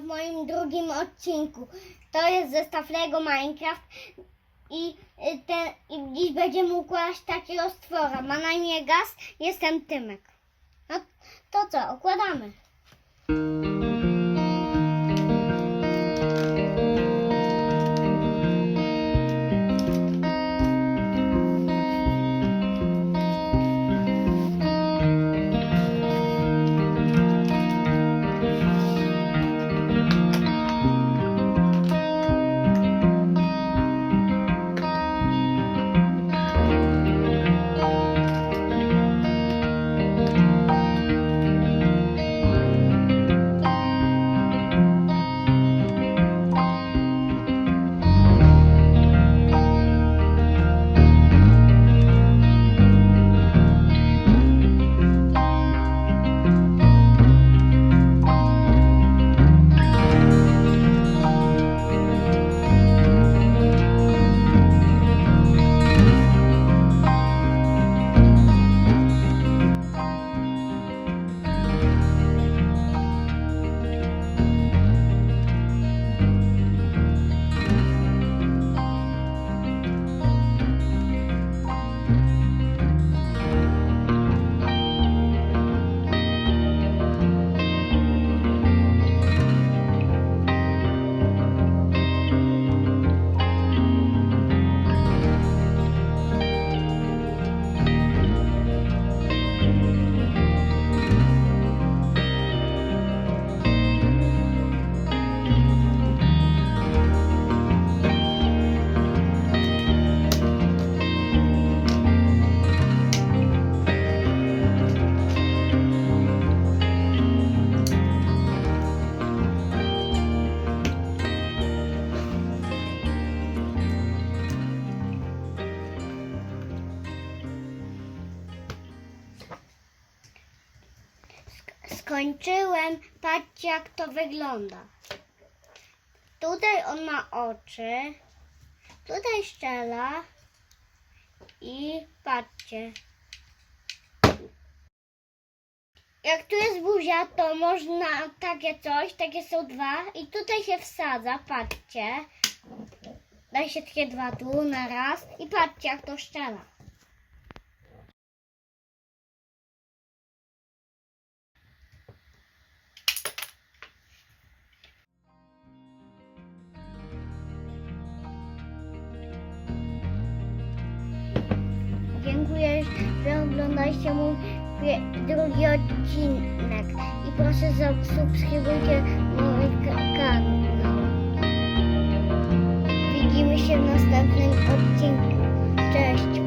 w moim drugim odcinku. To jest zestaw Lego Minecraft i, y, i dziś będziemy układać takiego stwora. Ma na imię Gaz, jestem Tymek. No to co, układamy. Skończyłem. Patrzcie, jak to wygląda. Tutaj on ma oczy. Tutaj szczela. I patrzcie. Jak tu jest buzia, to można takie coś, takie są dwa. I tutaj się wsadza, patrzcie. Daj się takie dwa tu na raz. I patrzcie, jak to szczela. Że oglądaliście mój drugi odcinek i proszę zasubskrybujcie mój ka- kanał. Widzimy się w następnym odcinku. Cześć.